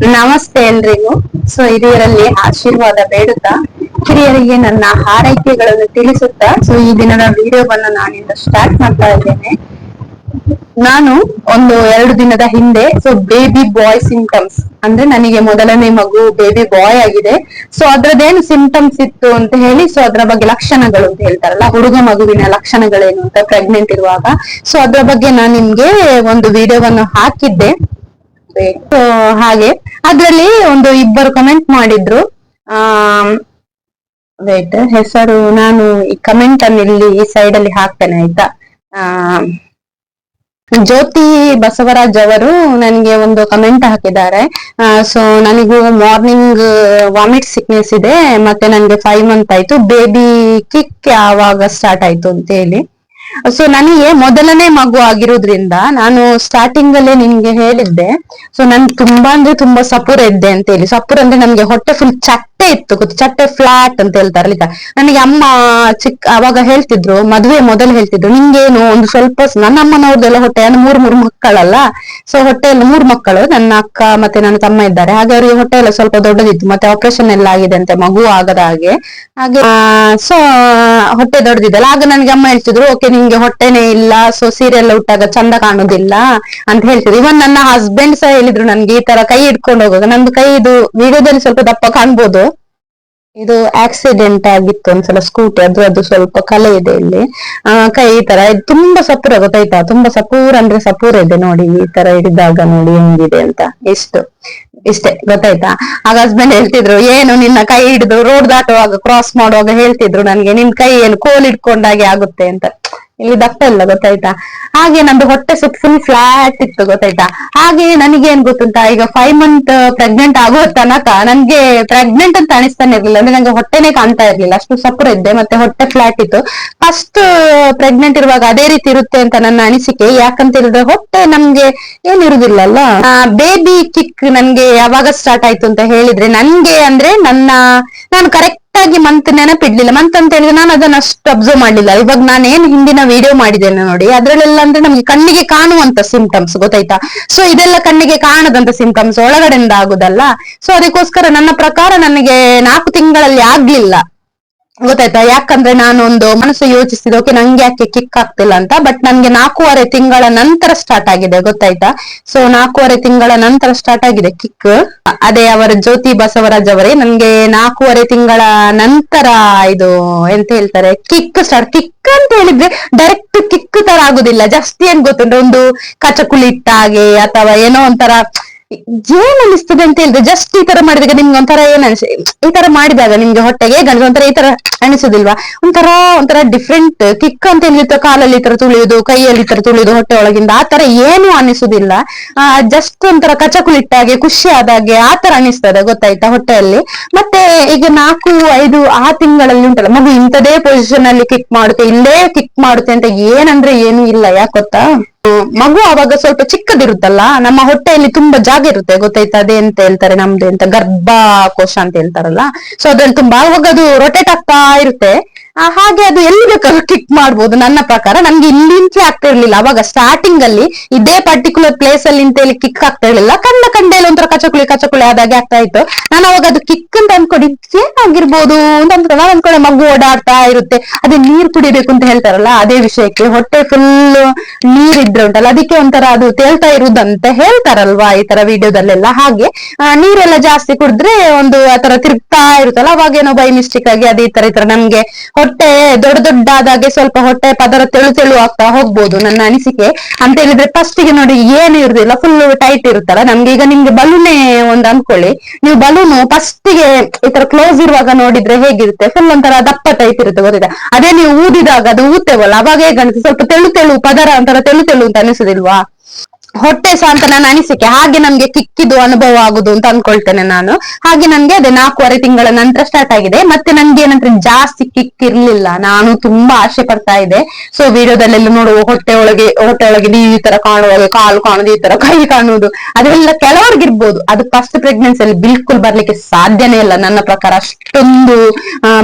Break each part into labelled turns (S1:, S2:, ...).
S1: ನಮಸ್ತೆ ಎಲ್ರಿಗೂ. ಸೊ ಹಿರಿಯರಲ್ಲಿ ಆಶೀರ್ವಾದ ಬೇಡುತ್ತಾ? ಹಿರಿಯರಿಗೆ ನನ್ನ ಹಾರೈಕೆಗಳನ್ನು ತಿಳಿಸುತ್ತಾ? ಸೊ, ಈ ದಿನದ ವಿಡಿಯೋವನ್ನು ನಾನಿಂದ ಸ್ಟಾರ್ಟ್ ಮಾಡ್ತಾ ಇದ್ದೇನೆ. ನಾನು ಒಂದು ಎರಡು ದಿನದ ಹಿಂದೆ, ಸೊ ಬೇಬಿ ಬಾಯ್ ಸಿಂಟಮ್ಸ್ ಅಂದ್ರೆ ನನಗೆ ಮೊದಲನೇ ಮಗು ಬೇಬಿ ಬಾಯ್ ಆಗಿದೆ. ಸೊ, ಅದ್ರದ್ದೇನು ಸಿಂಟಮ್ಸ್ ಇತ್ತು ಅಂತ ಹೇಳಿ, ಸೊ, ಅದ್ರ ಬಗ್ಗೆ ಲಕ್ಷಣಗಳು ಅಂತ ಹೇಳ್ತಾರಲ್ಲ, ಹುಡುಗ ಮಗುವಿನ ಲಕ್ಷಣಗಳೇನು ಅಂತ ಪ್ರೆಗ್ನೆಂಟ್ ಇರುವಾಗ. ಸೊ, ಅದ್ರ ಬಗ್ಗೆ ನಾನು ನಿಮ್ಗೆ ಒಂದು ವಿಡಿಯೋವನ್ನು ಹಾಕಿದ್ದೆ. ಹಾಗೆ. ಅದ್ರಲ್ಲಿ ಒಂದು ಇಬ್ಬರು ಕಮೆಂಟ್ ಮಾಡಿದ್ರು. ಆ ವೇಟ್ ಹೆಸರು ನಾನು ಈ ಕಮೆಂಟ್ ಅನ್ನು ಇಲ್ಲಿ ಈ ಸೈಡ್ ಅಲ್ಲಿ ಹಾಕ್ತೇನೆ, ಆಯ್ತಾ? ಆ ಜ್ಯೋತಿ ಬಸವರಾಜ್ ಅವರು ನನಗೆ ಒಂದು ಕಮೆಂಟ್ ಹಾಕಿದ್ದಾರೆ. ಸೊ ನನಗೂ ಮಾರ್ನಿಂಗ್ ವಾಮಿಟ್ ಸಿಕ್ನೆಸ್ ಇದೆ, ಮತ್ತೆ ನನಗೆ ಫೈವ್ ಮಂತ್ ಆಯ್ತು. ಬೇಬಿ ಕಿಕ್ ಯಾವಾಗ ಸ್ಟಾರ್ಟ್ ಆಯ್ತು ಅಂತ ಹೇಳಿ ಸೊ ನನಗೆ ಮೊದಲನೇ ಮಗು ಆಗಿರೋದ್ರಿಂದ ನಾನು ಸ್ಟಾರ್ಟಿಂಗ್ ಅಲ್ಲೇ ನಿನ್ಗೆ ಹೇಳಿದ್ದೆ. ಸೊ ನನ್ ತುಂಬಾ ಅಂದ್ರೆ ತುಂಬಾ ಸಪುರ ಇದ್ದೆ ಅಂತ ಹೇಳಿ. ಸಪುರ ಅಂದ್ರೆ ನಮ್ಗೆ ಹೊಟ್ಟೆ ಫುಲ್ ಚಟ್ಟೆ ಇತ್ತು ಗೊತ್ತು, ಚಟ್ಟೆ ಫ್ಲಾಟ್ ಅಂತ ಹೇಳ್ತಾರಲ್ಲ ಈಗ ನನಗೆ ಅಮ್ಮ ಚಿಕ್ಕ ಅವಾಗ ಹೇಳ್ತಿದ್ರು, ಮದುವೆ ಮೊದಲು ಹೇಳ್ತಿದ್ರು, ನಿಂಗೇನು ಒಂದು ಸ್ವಲ್ಪ ನನ್ನ ಅಮ್ಮನವ್ರದ್ದೆಲ್ಲ ಹೊಟ್ಟೆ, ಅಂದ್ರೆ ಮೂರ್ ಮೂರ್ ಮಕ್ಕಳಲ್ಲ? ಸೊ ಹೊಟ್ಟೆಯಲ್ಲಿ ಮೂರ್ ಮಕ್ಕಳು. ನನ್ನ ಅಕ್ಕ ಮತ್ತೆ ನನ್ನ ತಮ್ಮ ಇದ್ದಾರೆ. ಹಾಗೆ ಅವ್ರಿಗೆ ಹೊಟ್ಟೆ ಎಲ್ಲ ಸ್ವಲ್ಪ ದೊಡ್ಡದಿತ್ತು. ಮತ್ತೆ ಆಪರೇಷನ್ ಎಲ್ಲ ಆಗಿದೆ ಅಂತೆ ಮಗು ಆಗದ ಹಾಗೆ. ಹಾಗೆ ಸೊ ಹೊಟ್ಟೆ ದೊಡ್ಡದಿದ್ದಲ್ಲ. ಆಗ ನನಗೆ ಅಮ್ಮ ಹೇಳ್ತಿದ್ರು, ಓಕೆ ನಿಂಗೆ ಹೊಟ್ಟೆನೆ ಇಲ್ಲ ಸೊ ಸೀರೆ ಎಲ್ಲ ಉಟ್ಟಾಗ ಚಂದ ಕಾಣುದಿಲ್ಲ ಅಂತ ಹೇಳ್ತಿದ್ರು. ಇವನ್ ನನ್ನ ಹಸ್ಬೆಂಡ್ ಸಹ ಹೇಳಿದ್ರು ನನ್ಗೆ ಈ ತರ ಕೈ ಇಟ್ಕೊಂಡು ಹೋಗುವಾಗ. ನಂದು ಕೈ ಇದು ವಿಡಿಯೋದಲ್ಲಿ ಸ್ವಲ್ಪ ದಪ್ಪ ಕಾಣ್ಬೋದು. ಇದು ಆಕ್ಸಿಡೆಂಟ್ ಆಗಿತ್ತು ಒಂದ್ಸಲ ಸ್ಕೂಟಿ ಅದು ಅದು ಸ್ವಲ್ಪ ಕಲೆ ಇದೆ ಇಲ್ಲಿ. ಆ, ಕೈ ಈ ತರ ತುಂಬಾ ಸಪೂರ ಗೊತ್ತಾಯ್ತಾ? ತುಂಬಾ ಸಪೂರ್ ಅಂದ್ರೆ ಸಪೂರ ಇದೆ ನೋಡಿ, ಈ ತರ ಹಿಡಿದಾಗ ನೋಡಿ ಹೆಂಗಿದೆ ಅಂತ. ಇಷ್ಟು ಇಷ್ಟೇ, ಗೊತ್ತಾಯ್ತಾ? ಆಗ ಹಸ್ಬೆಂಡ್ ಹೇಳ್ತಿದ್ರು, ಏನು ನಿನ್ನ ಕೈ ಹಿಡಿದು ರೋಡ್ ದಾಟುವಾಗ ಕ್ರಾಸ್ ಮಾಡುವಾಗ? ಹೇಳ್ತಿದ್ರು ನನ್ಗೆ, ನಿನ್ ಕೈ ಏನು ಕೋಲ್ ಇಟ್ಕೊಂಡಾಗೆ ಆಗುತ್ತೆ? ಅಂತ. ಇಲ್ಲಿ ದಪ್ಪ ಇಲ್ಲ, ಗೊತ್ತಾಯ್ತಾ? ಹಾಗೆ ನಂದು ಹೊಟ್ಟೆ ಸುತ್ತ ಫುಲ್ ಫ್ಲಾಟ್ ಇತ್ತು, ಗೊತ್ತಾಯ್ತಾ? ಹಾಗೆ ನನಗೆ ಏನ್ ಗೊತ್ತುಂಟಾ? ಈಗ ಫೈವ್ ಮಂತ್ ಪ್ರೆಗ್ನೆಂಟ್ ಆಗೋ ತನಕ ನನ್ಗೆ ಪ್ರೆಗ್ನೆಂಟ್ ಅಂತ ಅನಿಸ್ತಾನೆ ಇರ್ಲಿಲ್ಲ. ಅಂದ್ರೆ ನಂಗೆ ಹೊಟ್ಟೆನೆ ಕಾಣ್ತಾ ಇರ್ಲಿಲ್ಲ. ಅಷ್ಟು ಸಪುರ ಇದ್ದೆ, ಮತ್ತೆ ಹೊಟ್ಟೆ ಫ್ಲಾಟ್ ಇತ್ತು. ಫಸ್ಟ್ ಪ್ರೆಗ್ನೆಂಟ್ ಇರುವಾಗ ಅದೇ ರೀತಿ ಇರುತ್ತೆ ಅಂತ ನನ್ನ ಅನಿಸಿಕೆ. ಯಾಕಂತ ಹೇಳಿದ್ರೆ ಹೊಟ್ಟೆ ನಮ್ಗೆ ಏನಿರುದಿಲ್ಲಲ್ಲ ಬೇಬಿ ಕಿಕ್ ನನ್ಗೆ ಯಾವಾಗ ಸ್ಟಾರ್ಟ್ ಆಯ್ತು ಅಂತ ಹೇಳಿದ್ರೆ ನನ್ಗೆ ಅಂದ್ರೆ ನನ್ನ, ನಾನು ಕರೆಕ್ಟ್ ಆಗಿ ಮಂತ್ ನೆನಪಿಡ್ಲಿಲ್ಲ ಮಂತ್ ಅಂತ ಹೇಳಿದ್ರೆ ನಾನು ಅದನ್ನ ಅಷ್ಟು ಅಬ್ಸರ್ವ್ ಮಾಡ್ಲಿಲ್ಲ. ಇವಾಗ ನಾನೇನು ಹಿಂದಿನ ವಿಡಿಯೋ ಮಾಡಿದ್ದೇನೆ ನೋಡಿ, ಅದ್ರಲ್ಲೆಲ್ಲ ಅಂದ್ರೆ ನಮ್ಗೆ ಕಣ್ಣಿಗೆ ಕಾಣುವಂತ ಸಿಂಟಮ್ಸ್ ಗೊತ್ತಾಯ್ತಾ? ಸೊ ಇದೆಲ್ಲ ಕಣ್ಣಿಗೆ ಕಾಣದಂತ ಸಿಂಟಮ್ಸ್ ಒಳಗಡೆಯಿಂದ ಆಗುದಲ್ಲ? ಸೊ ಅದಕ್ಕೋಸ್ಕರ ನನ್ನ ಪ್ರಕಾರ ನನಗೆ ನಾಲ್ಕು ತಿಂಗಳಲ್ಲಿ ಆಗ್ಲಿಲ್ಲ. ಗೊತ್ತಾಯ್ತಾ? ಯಾಕಂದ್ರೆ ನಾನು ಒಂದು ಮನಸ್ಸು ಯೋಚಿಸಿದೆ, ಓಕೆ, ನಂಗೆ ಯಾಕೆ ಕಿಕ್ ಆಗ್ತಿಲ್ಲ ಅಂತ? ಬಟ್ ನನ್ಗೆ ನಾಲ್ಕೂವರೆ ತಿಂಗಳ ನಂತರ ಸ್ಟಾರ್ಟ್ ಆಗಿದೆ, ಗೊತ್ತಾಯ್ತಾ? ಸೊ ನಾಲ್ಕೂವರೆ ತಿಂಗಳ ನಂತರ ಸ್ಟಾರ್ಟ್ ಆಗಿದೆ ಕಿಕ್ ಅದೇ ಅವರ ಜ್ಯೋತಿ ಬಸವರಾಜ್ ಅವರೇ, ನನ್ಗೆ ನಾಲ್ಕೂವರೆ ತಿಂಗಳ ನಂತರ ಇದು ಎಂತ ಹೇಳ್ತಾರೆ? ಕಿಕ್ ಸ್ಟಾರ್ಟ್ ಕಿಕ್ ಅಂತ ಹೇಳಿದ್ರೆ ಡೈರೆಕ್ಟ್ ಕಿಕ್ ತರ ಆಗುದಿಲ್ಲ. ಜಾಸ್ತಿ ಏನ್ ಗೊತ್ತುಂಟು? ಒಂದು ಕಚಕುಲಿ ಹಾಗೆ, ಅಥವಾ ಏನೋ ಒಂಥರ ಏನ್ ಅನಿಸ್ತದೆ ಅಂತ ಹೇಳಿದ್ರೆ ಜಸ್ಟ್ ಈ ತರ ಮಾಡಿದಾಗ ನಿಮ್ಗೆ ಒಂಥರ ಏನ್ ಅನಿಸ್, ಈ ತರ ಮಾಡಿದಾಗ ನಿಮ್ಗೆ ಹೊಟ್ಟೆಗೆ ಗಂಡ ಒಂಥರ ಈ ತರ ಅನಿಸೋದಿಲ್ವಾ ಒಂಥರ ಒಂಥರ ಡಿಫ್ರೆಂಟ್ ಕಿಕ್ ಅಂತ ಏನಿರುತ್ತೆ ಕಾಲಲ್ಲಿ ಈ ತರ ತುಳಿಯುದು, ಕೈಯಲ್ಲಿ ಈ ತರ ತುಳಿಯೋದು ಹೊಟ್ಟೆ ಒಳಗಿಂದ ಆ ತರ ಏನು ಅನಿಸುದಿಲ್ಲ ಜಸ್ಟ್ ಒಂಥರ ಕಚಕುಲಿಟ್ಟಾಗೆ ಖುಷಿ ಆದಾಗೆ ಆ ತರ ಅನಿಸ್ತದೆ ಗೊತ್ತಾಯ್ತಾ ಹೊಟ್ಟೆಯಲ್ಲಿ? ಮತ್ತೆ ಈಗ ನಾಲ್ಕು, ಐದು, ಆ ತಿಂಗಳಲ್ಲಿ ಉಂಟಲ್ಲ, ಮಗು ಇಂಥದೇ ಪೊಸಿಷನ್ ಅಲ್ಲಿ ಕಿಕ್ ಮಾಡುತ್ತೆ, ಇಲ್ಲೇ ಕಿಕ್ ಮಾಡುತ್ತೆ ಅಂತ ಏನಂದ್ರೆ ಏನು ಇಲ್ಲ, ಯಾಕೆ ಗೊತ್ತಾ? ಮಗು ಅವಾಗ ಸ್ವಲ್ಪ ಚಿಕ್ಕದಿರುತ್ತಲ್ಲ, ನಮ್ಮ ಹೊಟ್ಟೆಯಲ್ಲಿ ತುಂಬಾ ಜಾಗ ಇರುತ್ತೆ. ಗೊತ್ತಾಯ್ತಾ? ಅದೇ ಅಂತ ಹೇಳ್ತಾರೆ ನಮ್ದು ಎಂತ ಗರ್ಭಕೋಶ ಅಂತ ಹೇಳ್ತಾರಲ್ಲ. ಸೊ ಅದ್ರಲ್ಲಿ ತುಂಬಾ ಅವಾಗ ಅದು ರೊಟೇಟ್ ಆಗ್ತಾ ಇರುತ್ತೆ. ಹಾಗೆ ಅದು ಎಲ್ಲಿ ಬೇಕಾದ್ರೂ ಕ್ಲಿಕ್ ಮಾಡ್ಬೋದು ನನ್ನ ಪ್ರಕಾರ. ನನ್ಗೆ ಇಲ್ಲಿಂಚೆ ಆಗ್ತಾ ಇರ್ಲಿಲ್ಲ. ಅವಾಗ ಸ್ಟಾರ್ಟಿಂಗ್ ಅಲ್ಲಿ ಇದೇ ಪರ್ಟಿಕ್ಯುಲರ್ ಪ್ಲೇಸ್ ಅಲ್ಲಿ ಅಂತ ಹೇಳಿ ಕಿಕ್ ಆಗ್ತಾ ಇರ್ಲಿಲ್ಲ. ಕಂಡ ಕಂಡೇಲಿ ಒಂಥರ ಕಚಕುಳಿ ಕಚಕುಳಿ ಆದಾಗೆ ಆಗ್ತಾ ಇತ್ತು. ನಾನು ಅವಾಗ ಅದು ಕಿಕ್ ಅಂತ ಅನ್ಕೊಂಡು ಏನಾಗಿರ್ಬೋದು ಅಂತ ಅನ್ಕೊಂಡು ನಾನು ಅನ್ಕೊಂಡೆ ಮಗು ಓಡಾಡ್ತಾ ಇರುತ್ತೆ. ಅದೇ ನೀರ್ ಕುಡಿಬೇಕು ಅಂತ ಹೇಳ್ತಾರಲ್ಲ, ಅದೇ ವಿಷಯಕ್ಕೆ ಹೊಟ್ಟೆ ಫುಲ್ ನೀರ್ ಇದ್ರೆ ಉಂಟಲ್ಲ, ಅದಕ್ಕೆ ಒಂಥರ ಅದು ತೇಳ್ತಾ ಇರುದಂತ ಹೇಳ್ತಾರಲ್ವಾ ಈ ತರ ವಿಡಿಯೋದಲ್ಲೆಲ್ಲ ಹಾಗೆ ನೀರೆಲ್ಲ ಜಾಸ್ತಿ ಕುಡಿದ್ರೆ ಒಂದು ಆತರ ತಿರುಗ್ತಾ ಇರುತ್ತಲ್ಲ, ಅವಾಗ ಏನೋ ಬೈ ಮಿಸ್ಟೇಕ್ ಆಗಿ ಅದೇ ತರ ಈ ತರ ನಮ್ಗೆ ಹೊಟ್ಟೆ ದೊಡ್ಡ ದೊಡ್ಡದಾಗೆ ಸ್ವಲ್ಪ ಹೊಟ್ಟೆ ಪದರ ತೆಳು ತೆಳು ಆಗ್ತಾ ಹೋಗ್ಬೋದು ನನ್ನ ಅನಿಸಿಕೆ. ಅಂತ ಹೇಳಿದ್ರೆ ಫಸ್ಟ್ಗೆ ನೋಡಿ ಏನು ಇರುದಿಲ್ಲ ಫುಲ್ ಟೈಟ್ ಇರುತ್ತಲ್ಲ, ನಮ್ಗೆ ಈಗ ನಿಮ್ಗೆ ಬಲೂನೇ ಒಂದು ಅನ್ಕೊಳ್ಳಿ ನೀವು ಬಲೂನು ಫಸ್ಟ್ಗೆ ಈ ತರ ಕ್ಲೋಸ್ ಇರುವಾಗ ನೋಡಿದ್ರೆ ಹೇಗಿರುತ್ತೆ? ಫುಲ್ ಒಂಥರ ದಪ್ಪ ಟೈಪ್ ಇರುತ್ತೆ ಗೊತ್ತಿದೆ ಅದೇ ನೀವು ಊದಿದಾಗ ಅದು ಊದ್ತೇವಲ್ಲ ಅವಾಗ ಹೇಗನ್ಸುತ್ತೆ ಸ್ವಲ್ಪ ತೆಳು ತೆಳು, ಪದರ ಒಂಥರ ತೆಳು ತೆಳು ಅಂತ ಅನಿಸುದಿಲ್ವಾ? ಹೊಟ್ಟೆ ಸಹ ಅಂತ ನನ್ನ ಅನಿಸಿಕೆ. ಹಾಗೆ ನಮ್ಗೆ ಕಿಕ್ಕಿದು ಅನುಭವ ಆಗುದು ಅಂತ ಅನ್ಕೊಳ್ತೇನೆ ನಾನು. ಹಾಗೆ ನನ್ಗೆ ಅದೇ ನಾಲ್ಕೂವರೆ ತಿಂಗಳ ನಂತರ ಸ್ಟಾರ್ಟ್ ಆಗಿದೆ. ಮತ್ತೆ ನನ್ಗೆ ಏನಂದ್ರೆ ಜಾಸ್ತಿ ಕಿಕ್ ಇರ್ಲಿಲ್ಲ ನಾನು ತುಂಬಾ ಆಸೆ ಪಡ್ತಾ ಇದೆ ಸೊ ವಿಡಿಯೋದಲ್ಲೆಲ್ಲ ನೋಡುವ ಹೊಟ್ಟೆ ಒಳಗೆ ಹೊಟ್ಟೆ ಒಳಗೆ ಈ ತರ ಕಾಣುವಾಗ, ಕಾಲು ಕಾಣುದು ಈ ತರ ಕೈ ಕಾಣುವುದು. ಅದೆಲ್ಲ ಕೆಲವರಿಗಿರ್ಬೋದು. ಅದು ಫಸ್ಟ್ ಪ್ರೆಗ್ನೆನ್ಸಿ ಅಲ್ಲಿ ಬಿಲ್ಕುಲ್ ಬರ್ಲಿಕ್ಕೆ ಸಾಧ್ಯನೇ ಇಲ್ಲ ನನ್ನ ಪ್ರಕಾರ. ಅಷ್ಟೊಂದು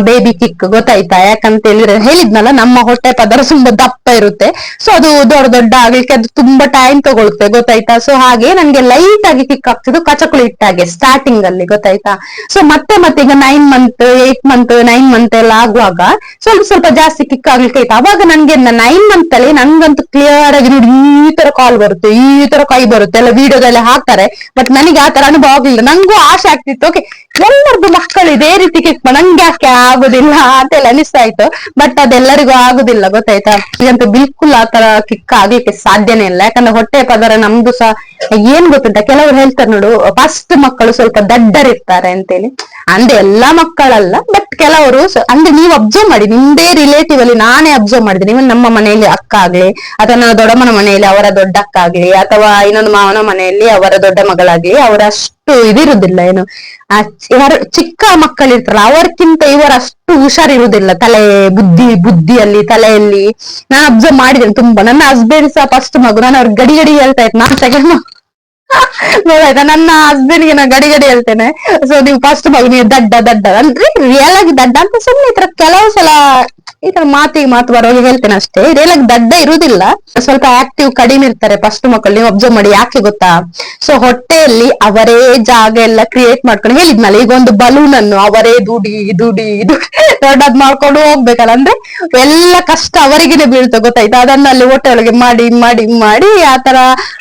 S1: ಬೇಬಿ ಕಿಕ್ ಗೊತ್ತಾಯ್ತಾ? ಯಾಕಂತ ಹೇಳಿದ್ರೆ ಹೇಳಿದ್ನಲ್ಲ, ನಮ್ಮ ಹೊಟ್ಟೆ ಪದರ ತುಂಬಾ ದಪ್ಪ ಇರುತ್ತೆ. ಸೊ ಅದು ದೊಡ್ಡ ದೊಡ್ಡ ಆಗ್ಲಿಕ್ಕೆ ಅದು ತುಂಬಾ ಟೈಮ್ ತಗೊಳುತ್ತೆ ಆಗುತ್ತೆ ಗೊತ್ತಾಯ್ತಾ ಸೊ ಹಾಗೆ ನನ್ಗೆ ಲೈಟ್ ಆಗಿ ಕಿಕ್ ಆಗ್ತಿದ್ದು ಕಚಕುಳಿ ಇಟ್ಟಾಗೆ ಸ್ಟಾರ್ಟಿಂಗ್ ಅಲ್ಲಿ, ಗೊತ್ತಾಯ್ತಾ? ಸೊ ಮತ್ತೆ ಮತ್ತೆ ಈಗ nine month eight month nine month ಎಲ್ಲ ಆಗುವಾಗ ಸ್ವಲ್ಪ ಸ್ವಲ್ಪ ಜಾಸ್ತಿ ಕಿಕ್ ಆಗ್ಲಿಕ್ಕೆ ಆಯ್ತು. ಅವಾಗ ನನ್ಗೆ ನೈನ್ ಮಂತ್ ಅಲ್ಲಿ ನಂಗಂತೂ ಕ್ಲಿಯರ್ ಆಗಿ ನೋಡಿ ಈ ತರ ಕಾಲ್ ಬರುತ್ತೆ, ಈ ತರ ಕೈ ಬರುತ್ತೆ. ಎಲ್ಲ ವಿಡಿಯೋದಲ್ಲಿ ಹಾಕ್ತಾರೆ ಬಟ್ ನನಗೆ ಆ ತರ ಅನುಭವ ಆಗ್ಲಿಲ್ಲ. ನಂಗೂ ಆಸೆ ಆಗ್ತಿತ್ತು ಓಕೆ ಎಲ್ಲರದ್ದು ಮಕ್ಕಳು ಇದೇ ರೀತಿ ಕಿಕ್ ನಂಗೆ ಯಾಕೆ ಆಗುದಿಲ್ಲ ಅಂತೆಲ್ಲ ಅನಿಸ್ತಾ ಇತ್ತು ಬಟ್ ಅದೆಲ್ಲರಿಗೂ ಆಗುದಿಲ್ಲ, ಗೊತ್ತಾಯ್ತಾ? ಈಗಂತೂ ಬಿಲ್ಕುಲ್ ಆ ತರ ಕಿಕ್ ಆಗ್ಲಿಕ್ಕೆ ಸಾಧ್ಯನೇ ಇಲ್ಲ. ಯಾಕಂದ್ರೆ ಹೊಟ್ಟೆ ಪದರ ನಮ್ದು ಸಹ ಏನ್ ಗೊತ್ತುಂಟ? ಕೆಲವರು ಹೇಳ್ತಾರೆ ನೋಡು ಫಸ್ಟ್ ಮಕ್ಕಳು ಸ್ವಲ್ಪ ದಡ್ಡರಿರ್ತಾರೆ ಅಂತೇಳಿ. ಅಂದ್ರೆ ಎಲ್ಲಾ ಮಕ್ಕಳಲ್ಲ ಬಟ್ ಕೆಲವರು ಅಂದ್ರೆ ನೀವು ಅಬ್ಸರ್ವ್ ಮಾಡಿ, ನಿಮ್ದೇ ರಿಲೇಟಿವ್ ಅಲ್ಲಿ ನಾನೇ ಅಬ್ಸರ್ವ್ ಮಾಡಿದ್ದೀನಿ. ಇವನ್ ನಮ್ಮ ಮನೆಯಲ್ಲಿ ಅಕ್ಕ ಆಗ್ಲಿ, ಅಥವಾ ನಾವು ದೊಡ್ಡಮ್ಮನ ಮನೆಯಲ್ಲಿ ಅವರ ದೊಡ್ಡ ಅಕ್ಕ ಆಗ್ಲಿ, ಅಥವಾ ಇನ್ನೊಂದು ಮಾವನ ಮನೆಯಲ್ಲಿ ಅವರ ದೊಡ್ಡ ಮಗಳಾಗ್ಲಿ ಅವರ ಅಷ್ಟು ಇದಿರುದಿಲ್ಲ ಏನು. ಆ ಯಾರು ಚಿಕ್ಕ ಮಕ್ಕಳಿರ್ತಾರಲ್ಲ, ಅವರ್ಕಿಂತ ಹುಷಾರ್ ಹುಷಾರಿರುವುದಿಲ್ಲ ತಲೆ ಬುದ್ಧಿ, ಬುದ್ಧಿಯಲ್ಲಿ, ತಲೆಯಲ್ಲಿ. ನಾನು ಅಬ್ಸರ್ವ್ ಮಾಡಿದ್ದೇನೆ ತುಂಬಾ. ನನ್ನ ಹಸ್ಬೆಂಡ್ ಸಹ ಫಸ್ಟ್ ಮಗು. ನಾನು ಅವ್ರಿಗೆ ಗಡಿ ಗಡಿ ಹೇಳ್ತಾ ಇತ್ತು ನಾನ್ ಸೆಕೆಂಡ್ ನೋಡಾಯ್ತಾ ನನ್ನ ಹಸ್ಬೆಂಡ್ಗೆ ನಾ ಗಡಿ ಗಡಿ ಹೇಳ್ತೇನೆ. ಸೊ ನೀವು ಫಸ್ಟ್ ಮಗು, ನೀವು ದಡ್ಡ ದಡ್ಡ. ಅಂದ್ರೆ ರಿಯಲ್ ದಡ್ಡ ಅಂತ ಸುಮ್ಮನೆ ಈ ಕೆಲವು ಸಲ ಈ ತರ ಮಾತಿಗೆ ಮಾತು ಬರೋಗಿ ಹೇಳ್ತೇನೆ ಅಷ್ಟೇ. ರಿಯಲ್ ದಡ್ಡ ಇರುವುದಿಲ್ಲ. ಸ್ವಲ್ಪ ಆಕ್ಟಿವ್ ಕಡಿಮೆ ಇರ್ತಾರೆ ಫಸ್ಟ್ ಮಕ್ಕಳು, ನೀವು ಅಬ್ಸರ್ವ್ ಮಾಡಿ ಯಾಕೆ ಗೊತ್ತಾ? ಸೊ ಹೊಟ್ಟೆಯಲ್ಲಿ ಅವರೇ ಜಾಗ ಎಲ್ಲ ಕ್ರಿಯೇಟ್ ಮಾಡ್ಕೊಂಡು ಹೇಳಿದ್ಮೇಲೆ ಈಗ ಒಂದು ಬಲೂನ್ ಅನ್ನು ಅವರೇ ದುಡಿ ದುಡಿ ಇದು ದೊಡ್ಡದ್ ಮಾಡ್ಕೊಂಡು ಹೋಗ್ಬೇಕಲ್ಲ. ಅಂದ್ರೆ ಎಲ್ಲ ಕಷ್ಟ ಅವರಿಗೇನೆ ಬೀಳ್ತಾ ಗೊತ್ತಾಯ್ತು? ಅದನ್ನ ಅಲ್ಲಿ ಹೊಟ್ಟೆ ಒಳಗೆ ಮಾಡಿ ಮಾಡಿ ಮಾಡಿ ಆತರ ತರ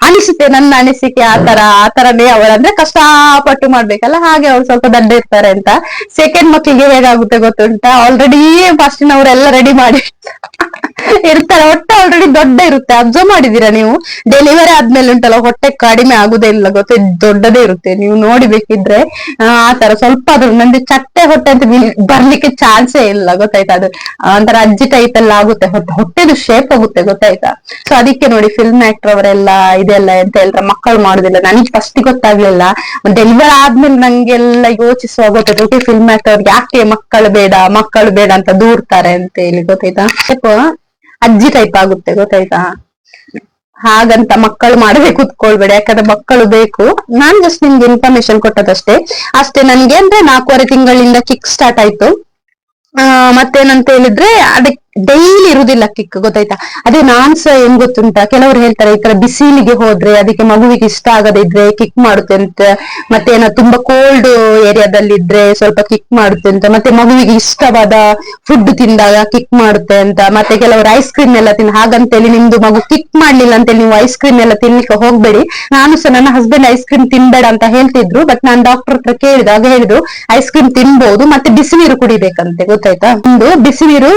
S1: ಅನಿಸುತ್ತೆ, ನನ್ನ ಅನಿಸಿಕೆ ಆತರ ಆತರನೇ ಆ ತರನೇ ಅವಳಂದ್ರೆ ಕಷ್ಟಪಟ್ಟು ಮಾಡ್ಬೇಕಲ್ಲ. ಹಾಗೆ ಅವ್ರು ಸ್ವಲ್ಪ ದಡ್ಡ ಇರ್ತಾರೆ ಅಂತ. ಸೆಕೆಂಡ್ ಮಕ್ಕಳಿಗೆ ಹೇಗಾಗುತ್ತೆ ಗೊತ್ತುಂಟಾ? ಆಲ್ರೆಡಿ ಫಸ್ಟ್ ಫಸ್ಟಿನವರೆಲ್ಲ ರೆಡಿ ಮಾಡಿ. ಇರ್ತಾರೆ ಹೊಟ್ಟೆ ಆಲ್ರೆಡಿ ದೊಡ್ಡ ಇರುತ್ತೆ. ಅಬ್ಸರ್ವ್ ಮಾಡಿದೀರಾ ನೀವು? ಡೆಲಿವರಿ ಆದ್ಮೇಲೆ ಉಂಟಲ್ಲ, ಹೊಟ್ಟೆ ಕಡಿಮೆ ಆಗುದೇ ಇಲ್ಲ ಗೊತ್ತೇ, ದೊಡ್ಡದೇ ಇರುತ್ತೆ. ನೀವು ನೋಡಿಬೇಕಿದ್ರೆ, ಆ ತರ ಸ್ವಲ್ಪ ಆದ್ರೂ, ನಂದು ಚಟ್ಟೆ ಹೊಟ್ಟೆ ಅಂತ ಬರ್ಲಿಕ್ಕೆ ಚಾನ್ಸೇ ಇಲ್ಲ, ಗೊತ್ತಾಯ್ತಾ? ಅದು ಒಂಥರ ಅಜ್ಜಿ ಟೈಪ್ ಎಲ್ಲ ಆಗುತ್ತೆ. ಹೊಟ್ಟೆ ಹೊಟ್ಟೆದು ಶೇಪ್ ಆಗುತ್ತೆ, ಗೊತ್ತಾಯ್ತಾ? ಸೊ ಅದಕ್ಕೆ ನೋಡಿ ಫಿಲ್ಮ್ ಆಕ್ಟರ್ ಅವರೆಲ್ಲ ಇದೆಲ್ಲ ಎಂತ ಹೇಳ್ತಾರೆ, ಮಕ್ಕಳು ಮಾಡುದಿಲ್ಲ. ನನಗೆ ಫಸ್ಟ್ ಗೊತ್ತಾಗ್ಲಿಲ್ಲ. ಡೆಲಿವರಿ ಆದ್ಮೇಲೆ ನಂಗೆಲ್ಲ ಯೋಚಿಸುವ ಗೊತ್ತಾಯ್ತು ಫಿಲ್ಮ್ ಆಕ್ಟರ್ ಅವ್ರಿಗೆ ಯಾಕೆ ಮಕ್ಕಳು ಬೇಡ ಮಕ್ಕಳು ಬೇಡ ಅಂತ ದೂರ್ತಾರೆ ಅಂತ ಹೇಳಿ ಗೊತ್ತಾಯ್ತಾ? ಸ್ವಲ್ಪ ಅಜ್ಜಿ ಟೈಪ್ ಆಗುತ್ತೆ, ಗೊತ್ತಾಯ್ತಾ? ಹಾಗಂತ ಮಕ್ಕಳು ಮಾಡದೆ ಕುತ್ಕೊಳ್ಬೇಡ, ಯಾಕಂದ್ರೆ ಮಕ್ಕಳು ಬೇಕು. ನಾನ್ ಜಸ್ಟ್ ನಿಮ್ಗೆ ಇನ್ಫಾರ್ಮೇಶನ್ ಕೊಟ್ಟದಷ್ಟೇ. ಅಷ್ಟೇ ನನ್ಗೆ ಅಂದ್ರೆ ನಾಲ್ಕೂವರೆ ತಿಂಗಳಿಂದ ಕಿಕ್ ಸ್ಟಾರ್ಟ್ ಆಯ್ತು. ಮತ್ತೇನಂತ ಹೇಳಿದ್ರೆ ಅದಕ್ಕೆ ಡೈಲಿ ಇರುದಿಲ್ಲ ಕಿಕ್ ಗೊತ್ತಾಯ್ತಾ? ಅದೇ ನಾನ್ಸ ಏನ್ ಗೊತ್ತುಂಟ? ಕೆಲವರು ಹೇಳ್ತಾರೆ ಈ ತರ ಬಿಸಿಲಿಗೆ ಹೋದ್ರೆ ಅದಕ್ಕೆ ಮಗುವಿಗೆ ಇಷ್ಟ ಆಗದಿದ್ರೆ ಕಿಕ್ ಮಾಡುತ್ತೆ ಅಂತ. ಮತ್ತೆ ಏನೋ ತುಂಬಾ ಕೋಲ್ಡ್ ಏರಿಯಾದಲ್ಲಿ ಇದ್ರೆ ಸ್ವಲ್ಪ ಕಿಕ್ ಮಾಡುತ್ತೆ ಅಂತ. ಮತ್ತೆ ಮಗುವಿಗೆ ಇಷ್ಟವಾದ ಫುಡ್ ತಿಂದಾಗ ಕಿಕ್ ಮಾಡುತ್ತೆ ಅಂತ. ಮತ್ತೆ ಕೆಲವರು ಐಸ್ ಕ್ರೀಮ್ ಎಲ್ಲ ತಿನ್, ಹಾಗಂತೇಳಿ ನಿಮ್ದು ಮಗು ಕಿಕ್ ಮಾಡ್ಲಿಲ್ಲ ಅಂತೇಳಿ ನೀವು ಐಸ್ ಕ್ರೀಮ್ ಎಲ್ಲ ತಿನ್ಲಿಕ್ಕೆ ಹೋಗ್ಬೇಡಿ. ನಾನು ಸಹ ನನ್ನ ಹಸ್ಬೆಂಡ್ ಐಸ್ ಕ್ರೀಮ್ ತಿನ್ಬೇಡ ಅಂತ ಹೇಳ್ತಿದ್ರು ಬಟ್ ನಾನ್ ಡಾಕ್ಟರ್ ಹತ್ರ ಕೇಳಿದಾಗ ಹೇಳಿದ್ರು ಐಸ್ ಕ್ರೀಮ್ ತಿನ್ಬಹುದು ಮತ್ತೆ ಬಿಸಿನೀರು ಕುಡಿಬೇಕಂತೆ. ಗೊತ್ತಾಯ್ತಾ? ಒಂದು ಬಿಸಿ ನೀರು